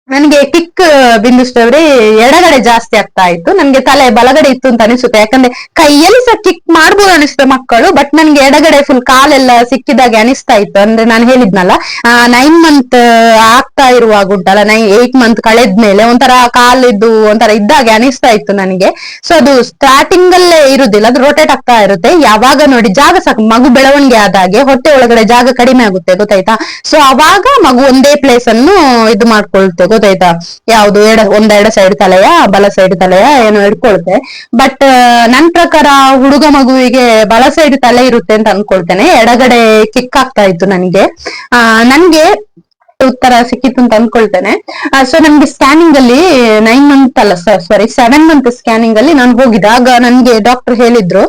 S1: ನನಗೆ ಕಿಕ್ ಬಿಂದುಷ್ಟವ್ರೆ ಎಡಗಡೆ ಜಾಸ್ತಿ ಆಗ್ತಾ ಇತ್ತು. ನನ್ಗೆ ತಲೆ ಬಲಗಡೆ ಇತ್ತು ಅಂತ ಅನಿಸುತ್ತೆ. ಯಾಕಂದ್ರೆ ಕೈಯಲ್ಲಿ ಸಹ ಕಿಕ್ ಮಾಡ್ಬೋದು ಅನಿಸುತ್ತೆ ಮಕ್ಕಳು ಬಟ್ ನನ್ಗೆ ಎಡಗಡೆ ಫುಲ್ ಕಾಲೆಲ್ಲ ಸಿಕ್ಕಿದಾಗೆ ಅನಿಸ್ತಾ ಇತ್ತು. ಅಂದ್ರೆ ನಾನು ಹೇಳಿದ್ನಲ್ಲ ನೈನ್ ಮಂತ್ ಆಗ್ತಾ ಇರುವಾಗ ಉಂಟಲ್ಲ ನೈನ್ ಏಟ್ ಮಂತ್ ಕಳೆದ್ಮೇಲೆ ಒಂಥರ ಕಾಲಿದ್ದು ಒಂಥರ ಇದ್ದಾಗೆ ಅನಿಸ್ತಾ ಇತ್ತು ನನಗೆ. ಸೊ ಅದು ಸ್ಟಾರ್ಟಿಂಗ್ ಅಲ್ಲೇ ಇರುದಿಲ್ಲ, ಅದು ರೊಟೇಟ್ ಆಗ್ತಾ ಇರುತ್ತೆ. ಯಾವಾಗ ನೋಡಿ, ಜಾಗ ಸಾಕು ಮಗು ಬೆಳವಣಿಗೆ ಆದಾಗೆ ಹೊಟ್ಟೆ ಒಳಗಡೆ ಜಾಗ ಕಡಿಮೆ ಆಗುತ್ತೆ, ಗೊತ್ತಾಯ್ತಾ? ಸೊ ಅವಾಗ ಮಗು ಒಂದೇ ಪ್ಲೇಸ್ ಅನ್ನು ಇದು ಮಾಡ್ಕೊಳುತ್ತೆ ಗೊತ್ತಾಯ್ತಾ ಯಾವ್ದು ಎಡ ಒಂದ್ ಎಡ ಸೈಡ್ ತಲೆಯ, ಬಲ ಸೈಡ್ ತಲೆಯ ಏನೋ ಇಟ್ಕೊಳ್ತೆ ಬಟ್ ನನ್ ಪ್ರಕಾರ ಹುಡುಗ ಮಗುವಿಗೆ ಬಲ ಸೈಡ್ ತಲೆ ಇರುತ್ತೆ ಅಂತ ಅನ್ಕೊಳ್ತೇನೆ. ಎಡಗಡೆ ಕಿಕ್ ಆಗ್ತಾ ಇತ್ತು ನನಗೆ. ಆ, ನನ್ಗೆ ಉತ್ತರ ಸಿಕ್ಕಿತ್ತು ಅಂತ ಅನ್ಕೊಳ್ತೇನೆ. ಸೊ ನಮ್ಗೆ ಸ್ಕ್ಯಾನಿಂಗ್ ಅಲ್ಲಿ ನೈನ್ ಮಂತ್ ಅಲ್ಲ ಸಾರಿ ಸೆವೆನ್ ಮಂತ್ ಸ್ಕ್ಯಾನಿಂಗ್ ಅಲ್ಲಿ ನಾನು ಹೋಗಿದ್ದೆ ಆಗ ನನ್ಗೆ ಡಾಕ್ಟರ್ ಹೇಳಿದ್ರು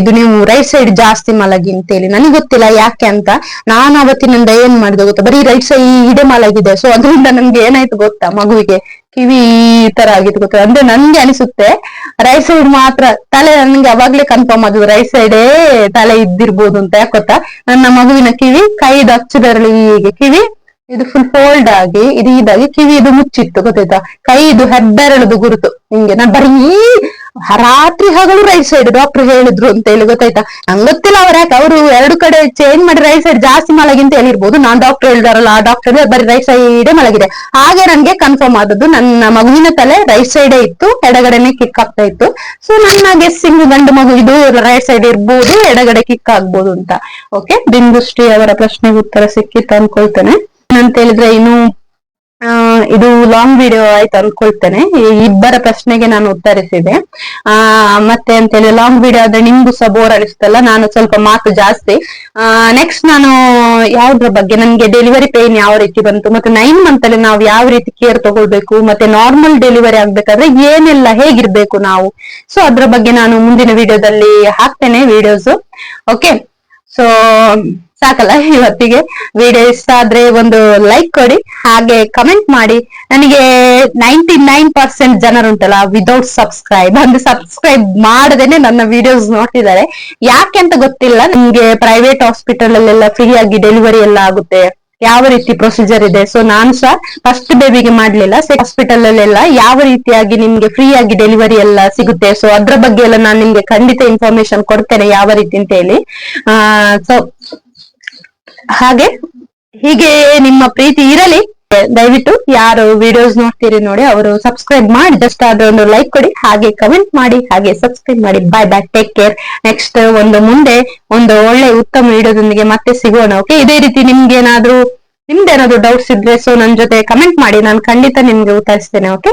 S1: ಇದು ನೀವು ರೈಟ್ ಸೈಡ್ ಜಾಸ್ತಿ ಮಲಗಿ ಅಂತ ಹೇಳಿ ನನಗೆ ಗೊತ್ತಿಲ್ಲ ಯಾಕೆ ಅಂತ. ನಾನು ಅವತ್ತಿನಿಂದ ಏನ್ ಮಾಡಿದೆ ಗೊತ್ತಾ? ಬರೀ ರೈಟ್ ಸೈಡ್ ಮಲಗಿದೆ. ಸೊ ಅದರಿಂದ ನನ್ಗೆ ಏನಾಯ್ತು ಗೊತ್ತಾ? ಮಗುವಿಗೆ ಕಿವಿ ಈ ತರ ಆಗಿತ್ತು ಗೊತ್ತಾ? ಅಂದ್ರೆ ನನ್ಗೆ ಅನಿಸುತ್ತೆ ರೈಟ್ ಸೈಡ್ ಮಾತ್ರ ತಲೆ ನನ್ಗೆ ಅವಾಗ್ಲೇ ಕನ್ಫರ್ಮ್ ಆಗುದು ರೈಟ್ ಸೈಡೇ ತಲೆ ಇದ್ದಿರ್ಬೋದು ಅಂತ. ಯಾಕೆ ಗೊತ್ತಾ? ನನ್ನ ಮಗುವಿನ ಕಿವಿ ಕೈ ಅಚ್ಚುಬೆರಳು ಹೀಗೆ. ಕಿವಿ ಇದು ಫುಲ್ ಫೋಲ್ಡ್ ಆಗಿ, ಇದು ಇದಾಗಿ ಕಿವಿ ಇದು ಮುಚ್ಚಿತ್ತು, ಗೊತ್ತಾಯ್ತಾ? ಕೈ ಇದು ಹೆಬ್ಬೆರಳದು ಗುರುತು. ಹಿಂಗೆ ನಾನು ಬರೀ ರಾತ್ರಿ ಹಗಲು ರೈಟ್ ಸೈಡ್ ಡಾಕ್ಟರ್ ಹೇಳಿದ್ರು ಅಂತ ಹೇಳಿ, ಗೊತ್ತಾಯ್ತಾ? ನಂಗೆ ಗೊತ್ತಿಲ್ಲ ಅವ್ರ ಯಾಕೆ ಅವರು ಎರಡು ಕಡೆ ಚೇಂಜ್ ಮಾಡಿ ರೈಟ್ ಸೈಡ್ ಜಾಸ್ತಿ ಮಲಗಿ ಅಂತ ಹೇಳಿರ್ಬೋದು. ನಾನ್ ಡಾಕ್ಟರ್ ಹೇಳಿದಾರಲ್ಲ, ಆ ಡಾಕ್ಟರ್ ಬರೀ ರೈಟ್ ಸೈಡ್ ಮಲಗಿದೆ. ಹಾಗೆ ನನ್ಗೆ ಕನ್ಫರ್ಮ್ ಆದದ್ದು, ನನ್ನ ಮಗುವಿನ ತಲೆ ರೈಟ್ ಸೈಡೇ ಇತ್ತು, ಎಡಗಡೆನೆ ಕಿಕ್ ಆಗ್ತಾ ಇತ್ತು. ಸೊ ನನ್ನ ಗೆಸ್ಸಿಂಗ್ ಗಂಡು ಮಗು ಇದು ರೈಟ್ ಸೈಡ್ ಇರ್ಬೋದು, ಎಡಗಡೆ ಕಿಕ್ ಆಗ್ಬೋದು ಅಂತ. ಓಕೆ ಬಿಂದುಶ್ರೀ ಅವರ ಪ್ರಶ್ನೆಗೆ ಉತ್ತರ ಸಿಕ್ಕಿತ್ತು ಅನ್ಕೊಳ್ತೇನೆ ಅಂತ ಹೇಳಿದ್ರೆ ಇನ್ನು ಇದು ಲಾಂಗ್ ವಿಡಿಯೋ ಆಯ್ತು ಅನ್ಕೊಳ್ತೇನೆ. ಇಬ್ಬರ ಪ್ರಶ್ನೆಗೆ ನಾನು ಉತ್ತರಿಸಿದೆ. ಆ, ಮತ್ತೆ ಅಂತ ಹೇಳಿ ಲಾಂಗ್ ವಿಡಿಯೋ ಆದ್ರೆ ನಿಮ್ಗೂ ಸಹ ಬೋರ್ ಅನಿಸ್ತಲ್ಲ, ನಾನು ಸ್ವಲ್ಪ ಮಾತು ಜಾಸ್ತಿ. ಆ ನೆಕ್ಸ್ಟ್ ನಾನು ಯಾವ್ದ್ರ ಬಗ್ಗೆ? ನನ್ಗೆ ಡೆಲಿವರಿ ಪೇನ್ ಯಾವ ರೀತಿ ಬಂತು? ಮತ್ತೆ ನೈನ್ ಮಂತ್ ಅಲ್ಲಿ ನಾವು ಯಾವ ರೀತಿ ಕೇರ್ ತಗೊಳ್ಬೇಕು? ಮತ್ತೆ ನಾರ್ಮಲ್ ಡೆಲಿವರಿ ಆಗ್ಬೇಕಾದ್ರೆ ಏನೆಲ್ಲ ಹೇಗಿರ್ಬೇಕು ನಾವು? ಸೊ ಅದ್ರ ಬಗ್ಗೆ ನಾನು ಮುಂದಿನ ವಿಡಿಯೋದಲ್ಲಿ ಹಾಕ್ತೇನೆ ವಿಡಿಯೋಸ್ ಓಕೆ ಸೊ ಸಾಕಲ್ಲ ಇವತ್ತಿಗೆ ವಿಡಿಯೋ ಇಷ್ಟ ಆದ್ರೆ ಒಂದು ಲೈಕ್ ಕೊಡಿ, ಹಾಗೆ ಕಮೆಂಟ್ ಮಾಡಿ. ನನಗೆ ನೈಂಟಿ ನೈನ್ ಪರ್ಸೆಂಟ್ ಜನರುಂಟಲ್ಲ ವಿದೌಟ್ ಸಬ್ಸ್ಕ್ರೈಬ್ ಅಂದ್ರೆ ಸಬ್ಸ್ಕ್ರೈಬ್ ಮಾಡದೇನೆ ನನ್ನ ವಿಡಿಯೋಸ್ ನೋಡ್ತಿದ್ದಾರೆ. ಯಾಕೆ ಅಂತ ಗೊತ್ತಿಲ್ಲ, ನಿಮ್ಗೆ ಪ್ರೈವೇಟ್ ಹಾಸ್ಪಿಟಲ್ ಅಲ್ಲೆಲ್ಲ ಫ್ರೀ ಆಗಿ ಡೆಲಿವರಿ ಎಲ್ಲ ಆಗುತ್ತೆ. ಯಾವ ರೀತಿ ಪ್ರೊಸೀಜರ್ ಇದೆ? ಸೊ ನಾನು ಸಹ ಫಸ್ಟ್ ಬೇಬಿಗೆ ಮಾಡ್ಲಿಲ್ಲ. ಹಾಸ್ಪಿಟಲ್ ಅಲ್ಲೆಲ್ಲ ಯಾವ ರೀತಿಯಾಗಿ ನಿಮ್ಗೆ ಫ್ರೀ ಆಗಿ ಡೆಲಿವರಿ ಎಲ್ಲ ಸಿಗುತ್ತೆ? ಸೊ ಅದ್ರ ಬಗ್ಗೆ ಎಲ್ಲ ನಾನು ನಿಮ್ಗೆ ಖಂಡಿತ ಇನ್ಫಾರ್ಮೇಶನ್ ಕೊಡ್ತೇನೆ ಯಾವ ರೀತಿ ಅಂತ ಹೇಳಿ. ಆ ಸೊ ಹಾಗೆ ಹೀಗೆ ನಿಮ್ಮ ಪ್ರೀತಿ ಇರಲಿ, ದಯವಿಟ್ಟು ಯಾರು ವಿಡಿಯೋಸ್ ನೋಡ್ತೀರಿ ನೋಡಿ ಅವರು ಸಬ್ಸ್ಕ್ರೈಬ್ ಮಾಡಿ ಜಸ್ಟ್ ಒಂದು ಲೈಕ್ ಕೊಡಿ, ಹಾಗೆ ಕಮೆಂಟ್ ಮಾಡಿ, ಹಾಗೆ ಸಬ್ಸ್ಕ್ರೈಬ್ ಮಾಡಿ. Bye bye take care next ಒಂದು ಮುಂದೆ ಒಂದು ಒಳ್ಳೆ ಉತ್ತಮ ವಿಡಿಯೋದೊಂದಿಗೆ ಮತ್ತೆ ಸಿಗೋಣ ಓಕೆ ಇದೇ ರೀತಿ ನಿಮ್ಗೆ ಏನಾದ್ರೂ ನಿಮ್ದೇನಾದ್ರೂ ಡೌಟ್ಸ್ ಇದ್ರೆ ಸೊ ನನ್ ಜೊತೆ ಕಮೆಂಟ್ ಮಾಡಿ, ನಾನು ಖಂಡಿತ ನಿಮ್ಗೆ ಉತ್ತರಿಸ್ತೇನೆ ಓಕೆ